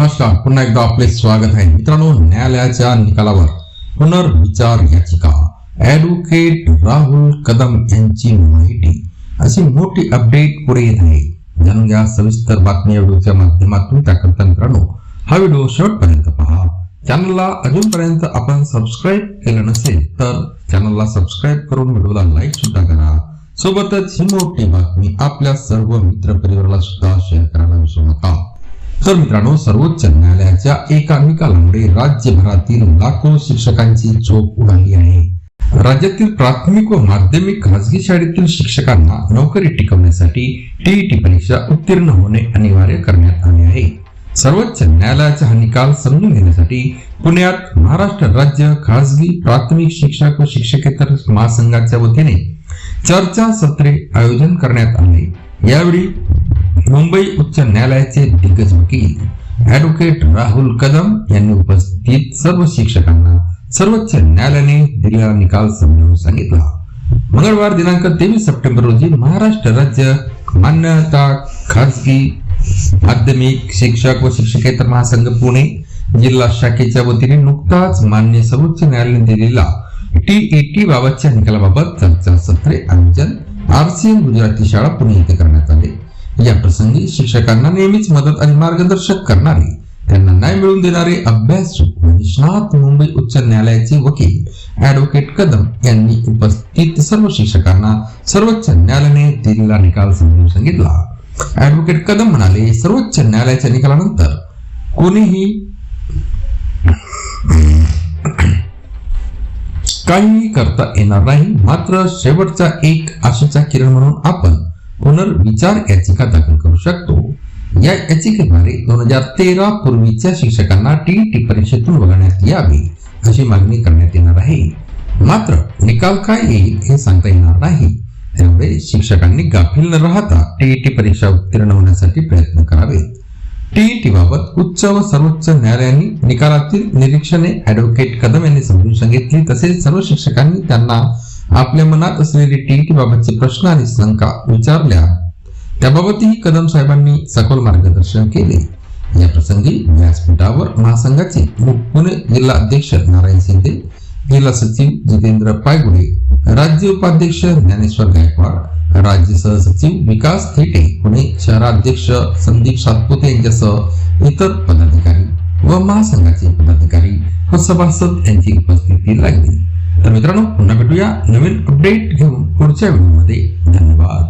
नमस्कार पुन्हा एकदा आपले स्वागत आहे. मित्रांनो न्यायालयाच्या निकालावर पुनर्विचार याचिका. ऍडव्होकेट राहुल कदम यांची माहिती. अशी मोठी अपडेट पुढे येत आहे. जाणून घ्या सविस्तर बातमी या व्हिडिओच्या माध्यमातून. त्याकरता मित्रांनो हा व्हिडिओ शेवटपर्यंत पहा. चॅनलला अजूनपर्यंत आपण सबस्क्राईब केलं नसेल तर चॅनलला सबस्क्राईब करून व्हिडिओला लाईक सुद्धा करा. सोबतच ही मोठी बातमी आपल्या सर्व मित्र परिवाराला सुद्धा शेअर करायला विसरू नका. तर मित्रांनो सर्वोच्च न्यायालयाच्या एका निकालामुळे राज्यभरातील लाखो शिक्षकांची झोप उडाली आहे. राज्यातील प्राथमिक व माध्यमिक खासगी शाळेतील शिक्षकांना नोकरी टिकवण्यासाठी टीईटी परीक्षा उत्तीर्ण होणे अनिवार्य करण्यात आले आहे. सर्वोच्च न्यायालयाचा हा निकाल समजून घेण्यासाठी पुण्यात महाराष्ट्र राज्य खासगी प्राथमिक शिक्षक व शिक्षकेतर महासंघाच्या वतीने चर्चा सत्रे आयोजन करण्यात आले. यावेळी मुंबई उच्च न्यायालयाचे दिग्गज वकील ऍडव्होकेट राहुल कदम यांनी उपस्थित सर्व शिक्षकांना सर्वोच्च न्यायालयाने दिलेला निकाल समजावून सांगितला. मंगळवार दिनांक तेवीस सप्टेंबर रोजी महाराष्ट्र राज्य मान्यता खाजगी माध्यमिक शिक्षक व शिक्षकेतर महासंघ पुणे जिल्हा शाखेच्या वतीने नुकताच मान्य सर्वोच्च न्यायालयाने दिलेला टी ए टी बाबतच्या निकालाबाबत चर्चा सत्रे आयोजन आरसीएम गुजराती शाळा पुणे येथे करण्यात आले. या प्रसंगी शिक्षकांना नेहमीच मदत आणि मार्गदर्शक करणारे त्यांना न्याय मिळवून देणारे अभ्यासू म्हणजे निष्णात मुंबई उच्च न्यायालयाचे वकील ऍडव्होकेट कदम यांनी उपस्थित सर्व शिक्षकांना सर्वोच्च न्यायालयाने दिलेला निकाल समजून सांगितला. ऍडव्होकेट कदम म्हणाले सर्वोच्च न्यायालयाच्या निकालानंतर कोणीही काहीही करता येणार नाही मात्र शेवटचा एक आशेचा किरण म्हणून आपण पुनर्विचार याचिका दाखल करू शकतो. या याचिकेद्वारे दोन हजार तेरा पूर्वीच्या शिक्षकांना टी टी परीक्षेतून वगळण्यात यावे अशी मागणी करण्यात येणार आहे. मात्र निकाल काय येईल हे सांगता येणार नाही. त्यामुळे शिक्षकांनी गाफील न राहता टीईटी परीक्षा उत्तीर्ण होण्यासाठी प्रयत्न करावेत. टीईटी बाबत उच्च व सर्वोच्च न्यायालयाने निकालातील निरीक्षणे ऍडव्होकेट कदम यांनी समजून सांगितली तसेच सर्व शिक्षकांनी त्यांना आपल्या मनात असलेली टीईटी बाबतचे प्रश्न आणि शंका विचारल्या. त्याबाबतही कदम साहेबांनी सखोल मार्गदर्शन केले. या प्रसंगी व्यासपीठावर महासंघाचे पुणे जिल्हा अध्यक्ष नारायण शिंदे जिल्हा सचिव जितेंद्र पायगुडे राज्य उपाध्यक्ष ज्ञानेश्वर गायकवाड राज्य सहसचिव विकास थेटे पुणे शहराध्यक्ष संदीप सातपुते यांच्यासह इतर पदाधिकारी व महासंघाचे पदाधिकारी व सभासद यांची उपस्थिती लागली तर मित्रांनो पुन्हा भेटूया नवीन अपडेट घेऊन पुढच्या व्हिडिओमध्ये धन्यवाद.